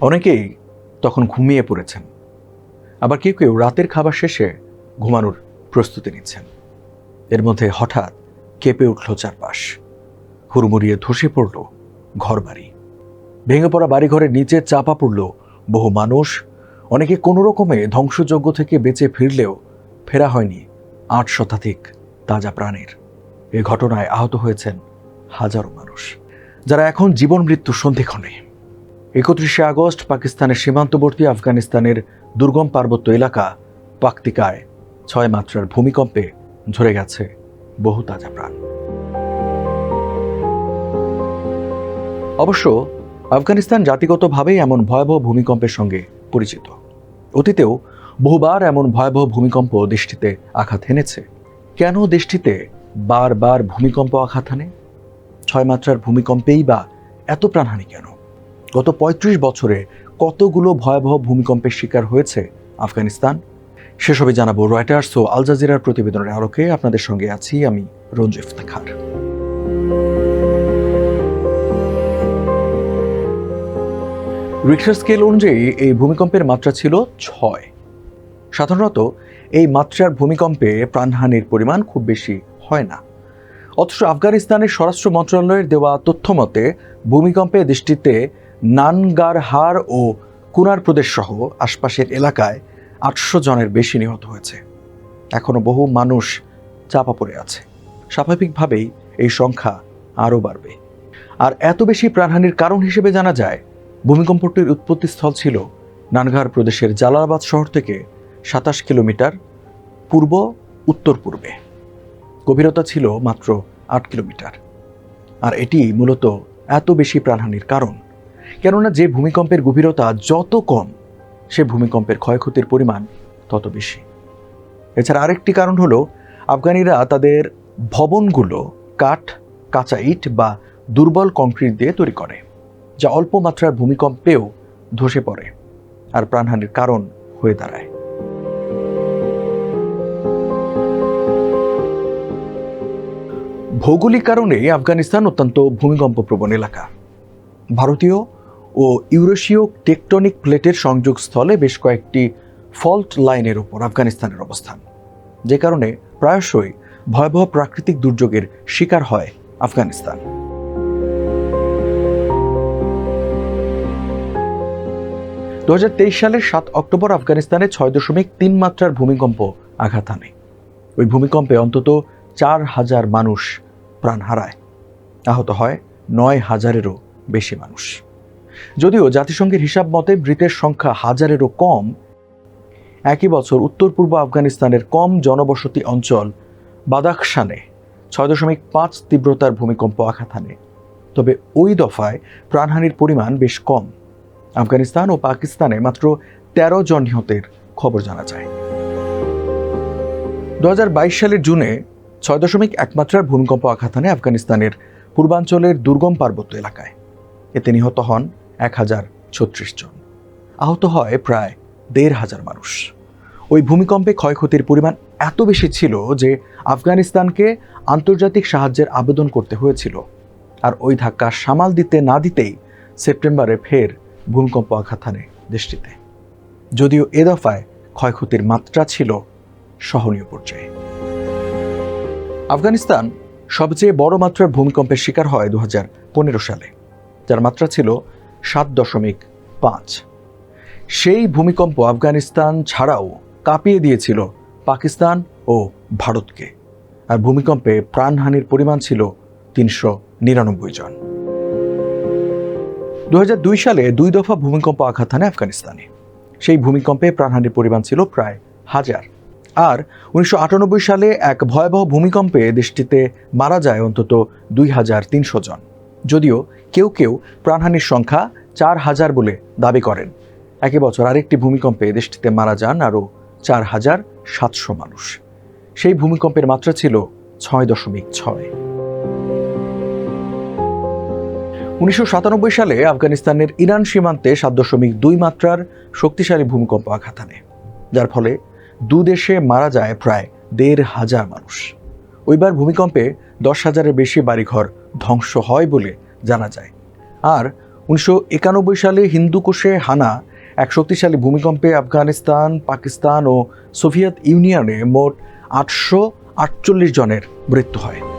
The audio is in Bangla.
অনেকেই তখন ঘুমিয়ে পড়েছেন। আবার কেউ কেউ রাতের খাবার শেষে ঘুমানোর প্রস্তুতি নিচ্ছেন। এর মধ্যে হঠাৎ কেঁপে উঠল চারপাশ। হুড়মুড়িয়ে ধসে পড়ল ঘরবাড়ি। ভেঙে পড়া বাড়িঘরের নিচে চাপা পড়ল বহু মানুষ। অনেকে কোনো রকমে ধ্বংসযজ্ঞ থেকে বেঁচে ফিরলেও ফেরা হয়নি আট শতাধিক তাজা প্রাণের। এ ঘটনায় আহত হয়েছেন হাজারো মানুষ। যারা এখন জীবন মৃত্যু সন্ধিক্ষণে একত্রিশে আগস্ট পাকিস্তানের সীমান্তবর্তী আফগানিস্তানের দুর্গম পার্বত্য এলাকা পাকতিকায় ছয় মাত্রার ভূমিকম্পে ঝরে গেছে বহু তাজা প্রাণ। অবশ্য আফগানিস্তান জাতিগতভাবেই এমন ভয়াবহ ভূমিকম্পের সঙ্গে পরিচিত। অতীতেও বহুবার এমন ভয়াবহ ভূমিকম্প দেশটিতে আঘাত হেনেছে কেন দেশটিতে বারবার ভূমিকম্প আঘাত হানে ছয় মাত্রার ভূমিকম্পেই বা এত প্রাণহানি কেন? গত ৩৫ বছরে কতগুলো ভয়াবহ ভূমিকম্পের শিকার হয়েছে আফগানিস্তান? সেসবই জানাব রয়টার্স ও আল জাজিরার প্রতিবেদনের আলোকে। আপনাদের সঙ্গে আছি আমি রঞ্জু ইফতেখার। রিক্টার স্কেল অনুযায়ী এই ভূমিকম্পের মাত্রা ছিল ছয়। সাধারণত এই মাত্রার ভূমিকম্পে প্রাণহানির পরিমাণ খুব বেশি হয় না। অথচ আফগানিস্তানের স্বরাষ্ট্র মন্ত্রণালয়ের দেওয়া তথ্য মতে, ভূমিকম্পে দেশটিতে নানগারহার ও কুনার প্রদেশ সহ আশপাশের এলাকায় আটশো জনের বেশি নিহত হয়েছে। এখনও বহু মানুষ চাপা পড়ে আছে। স্বাভাবিকভাবেই এই সংখ্যা আরও বাড়বে। আর এত বেশি প্রাণহানির কারণ হিসেবে জানা যায়, ভূমিকম্পটির উৎপত্তিস্থল ছিল নানগার প্রদেশের জালালাবাদ শহর থেকে সাতাশ কিলোমিটার পূর্ব, উত্তর পূর্বে। গভীরতা ছিল মাত্র আট কিলোমিটার। আর এটি মূলত এত বেশি প্রাণহানির কারণ। কেননা যে ভূমিকম্পের গভীরতা যত কম, সে ভূমিকম্পের ক্ষয়ক্ষতির পরিমাণ তত বেশি। এছাড়া আরেকটি কারণ হলো, আফগানিরা তাদের ভবনগুলো কাঠ, কাঁচা ইট বা দুর্বল কংক্রিট দিয়ে তৈরি করে, যা অল্প মাত্রার ভূমিকম্পেও ধসে পড়ে আর প্রাণহানির কারণ হয়ে দাঁড়ায়। ভৌগোলিক কারণে আফগানিস্তান অত্যন্ত ভূমিকম্প প্রবণ এলাকা। ভারতীয় ও ইউরেশীয় টেকটনিক প্লেটের সংযোগস্থলে বেশ কয়েকটি ফল্ট লাইনের ওপর আফগানিস্তানের অবস্থান। যে কারণে প্রায়শই ভয়াবহ প্রাকৃতিক দুর্যোগের শিকার হয় আফগানিস্তান। দু হাজার তেইশ সালের সাত অক্টোবর আফগানিস্তানে ছয় দশমিক তিন মাত্রার ভূমিকম্প আঘাত হানে। ওই ভূমিকম্পে অন্তত চার হাজার মানুষ প্রাণ হারায়। আহত হয় নয় হাজারেরও বেশি মানুষ। যদিও জাতিসংঘের হিসাব মতে মৃতের সংখ্যা হাজারেরও কম। একই বছর উত্তর পূর্ব আফগানিস্তানের কম জনবসতি অঞ্চল বাদাখশানে ছয় দশমিক পাঁচ তীব্রতার ভূমিকম্প আঘাত হানে। তবে ওই দফায় প্রাণহানির পরিমাণ বেশ কম। আফগানিস্তান ও পাকিস্তানে মাত্র তেরো জন নিহতের খবর জানা যায়। দু হাজার বাইশ সালের জুনে ছয় দশমিক এক মাত্রার ভূমিকম্প আঘাত হানে আফগানিস্তানের পূর্বাঞ্চলের দুর্গম পার্বত্য এলাকায়। এতে নিহত হন এক হাজার ছত্রিশ জন। আহত হয় প্রায় দেড় হাজার মানুষ। ওই ভূমিকম্পে ক্ষয়ক্ষতির পরিমাণ এত বেশি ছিল যে আফগানিস্তানকে আন্তর্জাতিক সাহায্যের আবেদন করতে হয়েছিল। আর ওই ধাক্কা সামাল দিতে না দিতেই সেপ্টেম্বরে ফের ভূমিকম্প আঘাত হানে দেশটিতে। যদিও এ দফায় ক্ষয়ক্ষতির মাত্রা ছিল সহনীয় পর্যায়ে। আফগানিস্তান সবচেয়ে বড় মাত্রার ভূমিকম্পের শিকার হয় দু হাজার পনেরো সালে। যার মাত্রা ছিল সাত দশমিক পাঁচ। সেই ভূমিকম্প আফগানিস্তান ছাড়াও কাঁপিয়ে দিয়েছিল পাকিস্তান ও ভারতকে। আর ভূমিকম্পে প্রাণহানির পরিমাণ ছিল তিনশো নিরানব্বই জন। দু হাজার দুই সালে দুই দফা ভূমিকম্প আঘাত হানে আফগানিস্তানে। সেই ভূমিকম্পে প্রাণহানির পরিমাণ ছিল প্রায় হাজার। আর উনিশশো আটানব্বই সালে এক ভয়াবহ ভূমিকম্পে দেশটিতে মারা যায় অন্তত দুই হাজার তিনশো জন। যদিও কেউ কেউ প্রাণহানির সংখ্যা চার হাজার বলে দাবি করেন। একই বছর আরেকটি ভূমিকম্পে দেশটিতে মারা যান আরও চার হাজার সাতশো মানুষ। সেই ভূমিকম্পের মাত্রা ছিল ছয় দশমিক ছয়। উনিশশো সালে আফগানিস্তানের ইরান সীমান্তে সাত দশমিক দুই মাত্রার শক্তিশালী ভূমিকম্প আঘাত আনে, যার ফলে দু দেশে মারা যায় প্রায় দেড় হাজার মানুষ। ওইবার ভূমিকম্পে দশ হাজারের বেশি বাড়িঘর ধ্বংস হয় বলে জানা যায়। আর উনিশশো একানব্বই সালে হিন্দুকোষে হানা এক শক্তিশালী ভূমিকম্পে আফগানিস্তান, পাকিস্তান ও সোভিয়েত ইউনিয়নে মোট আটশো আটচল্লিশ জনের মৃত্যু হয়।